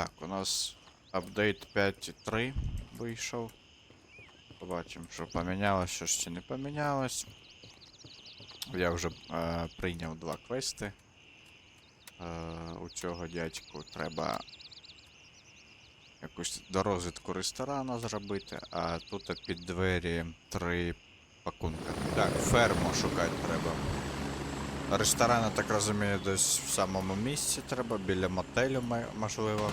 Так, у нас апдейт 5.3 вийшов. Побачимо, що помінялось, що ще не помінялось. Я вже е, прийняв два квести. Е, у цього дядьку треба якусь дорозвідку ресторану зробити, а тут під двері три пакунки. Так, ферму шукати треба. Ресторан, я так розумію, десь в самому місці треба, біля мотелю, можливо.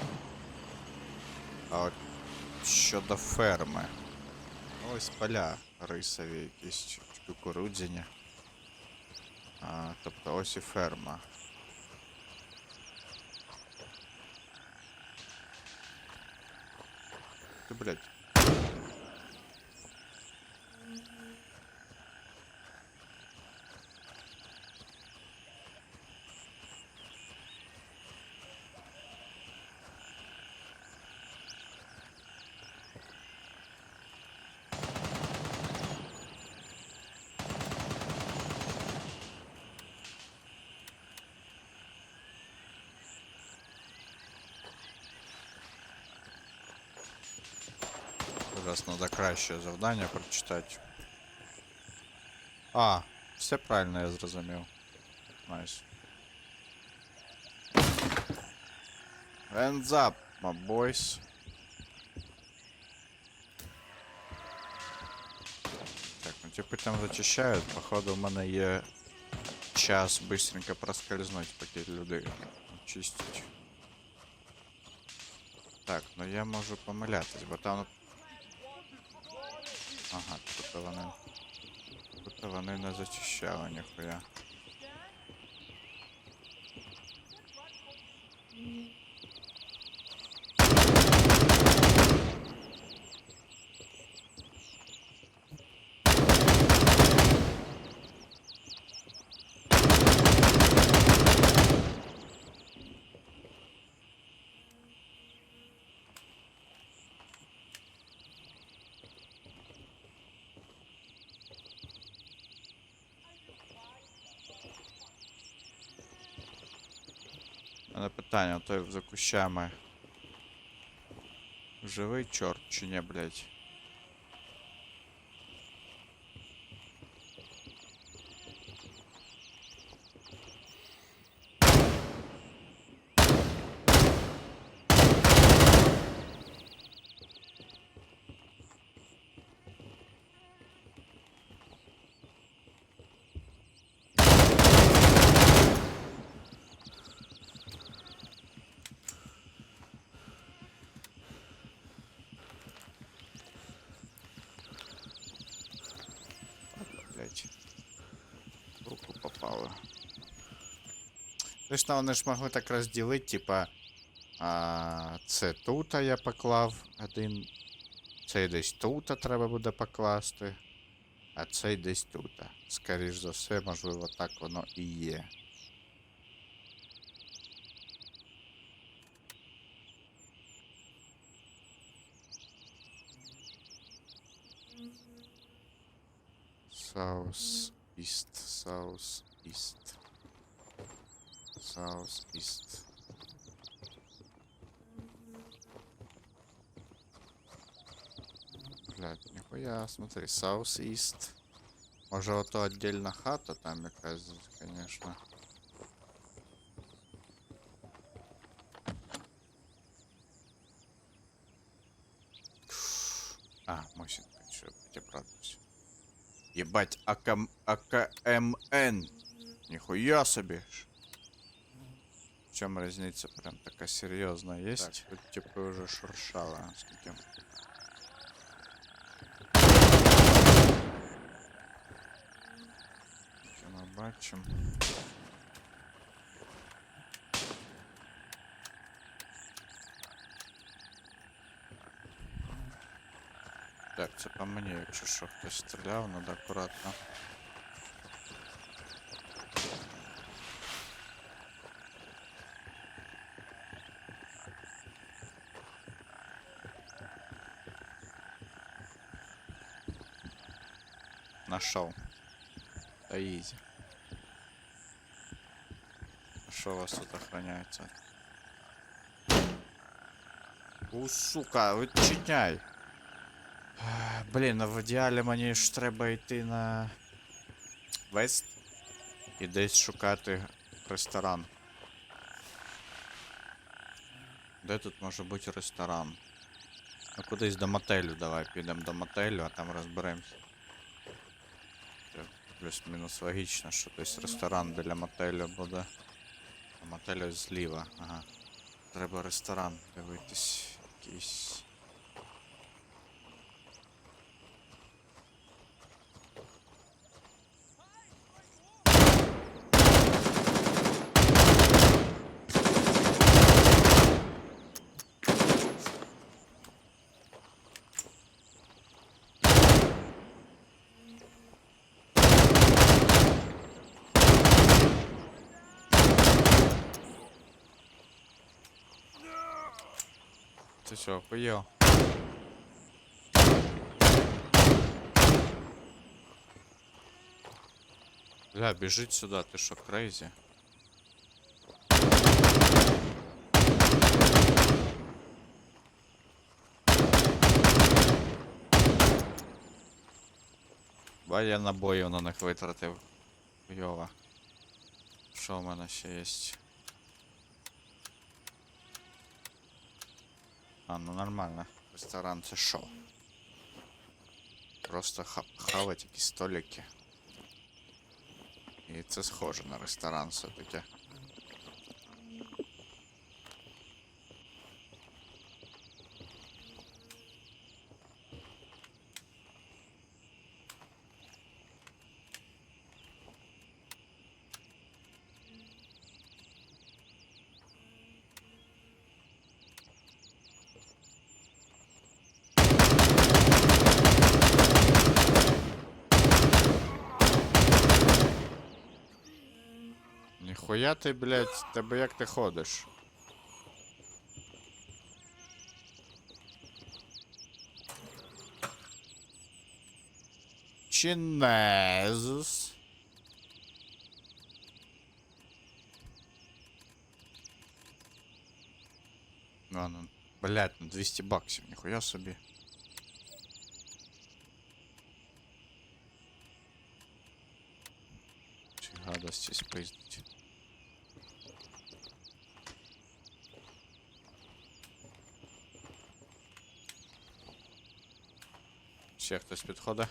А от щодо ферми. Ось поля рисові якісь кукурудзяні. А, тобто ось і ферма. Ти, блядь. Зараз треба краще завдання прочитати. А, все правильно я зрозумів. Найс. Hands up, my boys. Так, ну типи там зачищають. Походу в мене є час быстренько проскользнуть, поки люди чистять. Так, ну я можу помилятись, бо там Ага, тут вони. Тут вони не зачищали ніхуя. Мене питання, той за кущами. Живий чорт чи ні, блядь? Звісно, вони ж могли так розділити, типа. А, це тут я поклав один. Цей десь тут треба буде покласти. А цей десь тут. Скоріш за все, можливо, так воно і є. South east, south east. South east. Блядь, нихуя, смотри, south east. Може ото отдельна хата там якась, конечно. А, мощенько, что я обрадуюсь. Ебать, АКМ, АКМН. Нихуя себе. Чем разница прям такая серьезная есть? Так, тут типа уже шуршало, насколько. Що ми бачимо? Так, це по мені, якщо що хтось стріляв, надо акуратно. Нашел. Да изи. Что у вас тут охраняется? У, сука, відчиняй. Ех, Блін, а в ідеалі мені ж треба йти на вест і десь шукати ресторан. Де тут може бути ресторан? Ну кудись до мотелю давай підемо до мотелю, а там розберемося. Плюс-мінус логічно, що десь ресторан біля мотелю буде. А мотелю зліва, ага. Треба ресторан дивитись якийсь. Ти що, охуєв? Бля, біжить сюди, ти що, крейзі? Ба я набоїв на них витратив. Хуйово. Що в мене ще є? А, ну нормально. Ресторан це шо? Просто ха хавать якісь столики. І це схоже на ресторан все-таки. Ніхуя ти, блядь, тебе як ти ходиш? Чинезус. А, ну, блядь, ну 200 баксів, ніхуя собі. Чи гадості спиздить. Ще хтось підходить?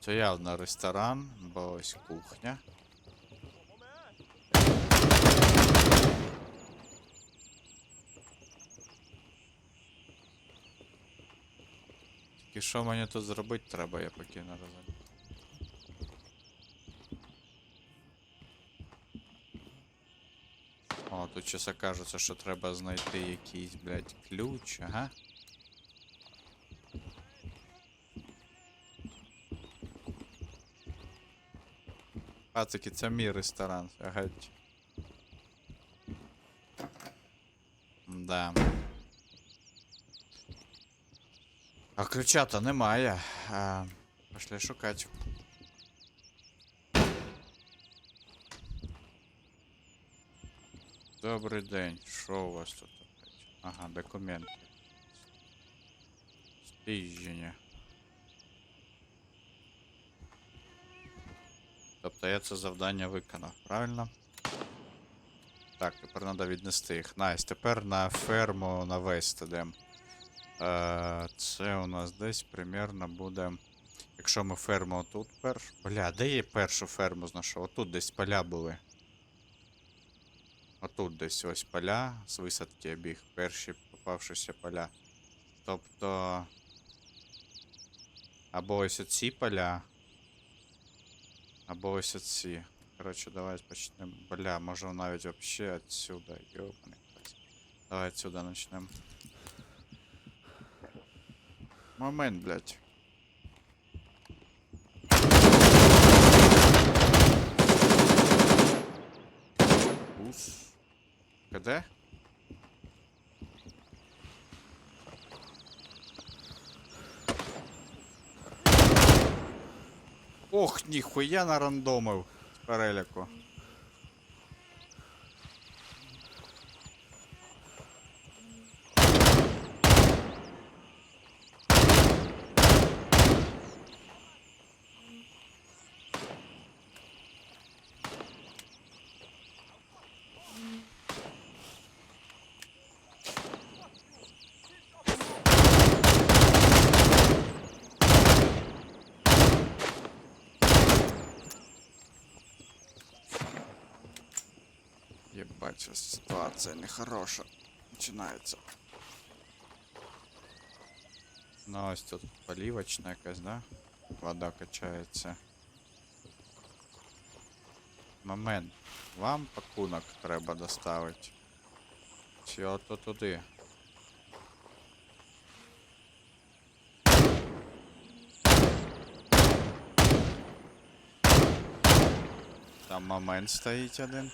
Це явно ресторан, бо ось кухня. Тільки що мені тут зробити треба, я поки не розумію. О, тут щось кажеться, що треба знайти якийсь, блядь, ключ, ага. Пацики, це мій ресторан, геть. Да. А ключа-то немає. А, пошли шукати. Добрий день. Що у вас тут опять? Ага, документи. Спіждження. Тобто я це завдання виконав, правильно? Так, тепер треба віднести їх. Найс, тепер на ферму на Вест ідем. Е, це у нас десь примерно буде. Якщо ми ферму тут перш. Бля, де я першу ферму знайшов? Отут десь поля були. Отут десь ось поля з висадки я біг. Перші попавшися поля. Тобто. Або ось оці поля. Або ось оці. Коротше, давай почнемо. Бля, може навіть вообще отсюда. Ёбаний. пес. Давай отсюда начнем. Момент, блядь. Ус. КД? Ох, ніхуя нарандомив. переляку. Ебать, сейчас ситуация нехороша. Начинается. Ну, ось тут поливочна якась, да? Вода качається. Момент. Вам пакунок треба доставити. Чи ото туди? Там момент стоїть один.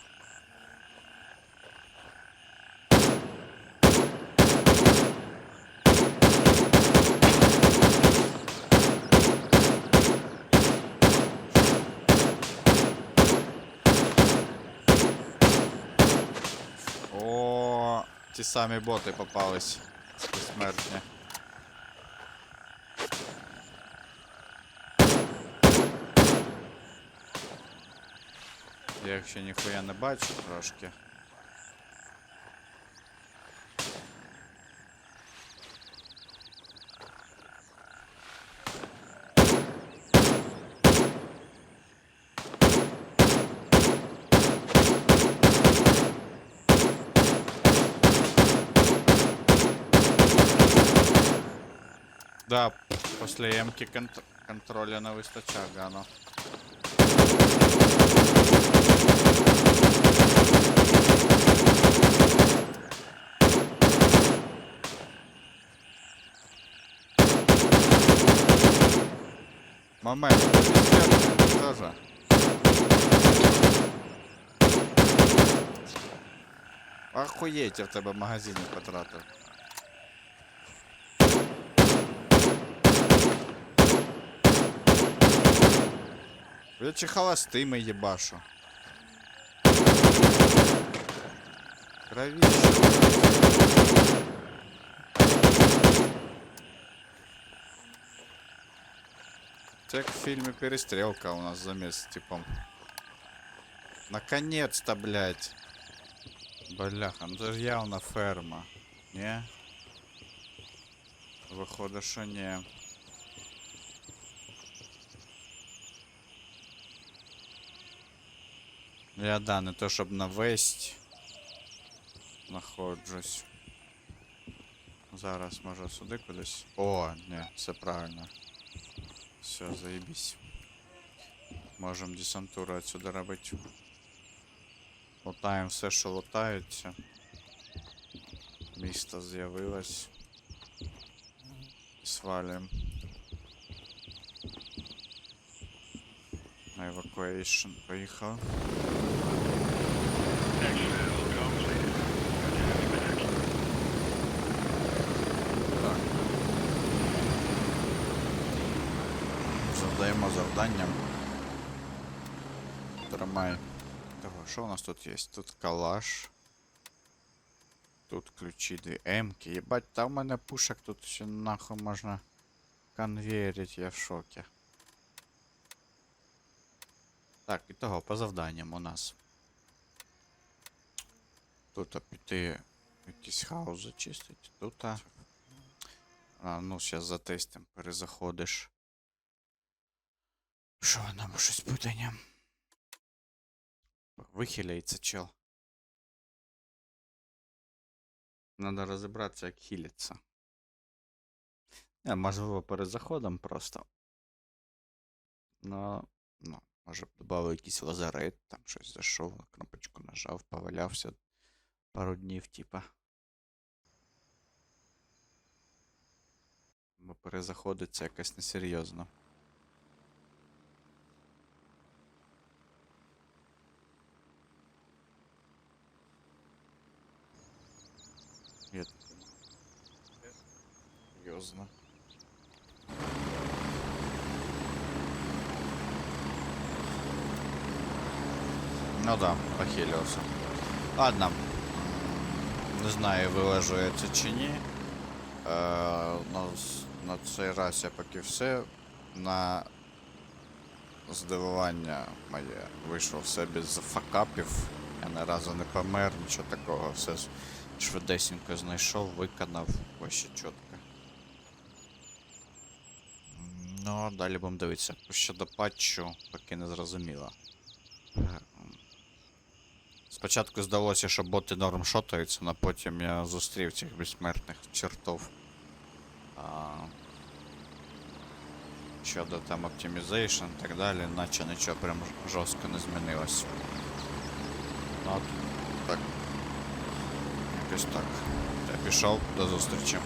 О, ті самі боти попались. Безсмертні. Я ще ніхуя не бачу трошки. Да, после емки конт контроля не вистачає, Гано. Момент, тоже. Охуєть, я в тебе магазині потратив. Я чи холостими єбашу. Кровіще. Це як в фільмі Перестрелка у нас замість з типом. Наконец-то, блядь. Бляха, ну це ж явно ферма. Не? Виходить, що не. Я да, не то щоб на весть знаходжусь. Зараз може сюди кудись. О, ні, все правильно. Все, заебись. Можем десантуру отсюда робити. Лутаємо все, що лутається. Місто з'явилось. Свалим. На евакуейшн поїхав. Так. Завдаємо завданням. Тримай. Того, що у нас тут є? Тут калаш. Тут ключі дві М-ки. Єбать, та в мене пушек тут ще нахуй можна конвейерить, я в шокі. Так, і того, по завданням у нас. Тут піти якийсь хаос зачистить. Тут. А, ну, зараз затестим, перезаходиш. Що нам щось буде? Вихиляється чел. Надо розібратися, як хиляться. Не, можливо, перед заходом просто. Ну, ну, може б додав якийсь лазарет, там щось зайшов, кнопочку нажав, повалявся пару днів, типа. Бо перезаходить це якось несерйозно. Є таке. Ну да, похилился. Ладно. Не знаю, вилажує це чи ні. Е, на, на цей раз я поки все. На здивування моє вийшов все без факапів. Я ні разу не помер, нічого такого. Все швидесенько знайшов, виконав, вообще чітко. Ну, далі будемо дивитися. Щодо патчу, поки не зрозуміло. Спочатку здалося, що боти норм шотаються, але потім я зустрів цих безсмертних чертов. А... Щодо там оптимізейшн і так далі, наче нічого прям жорстко не змінилось. Ну, от, так. Якось так. Я пішов, до зустрічі.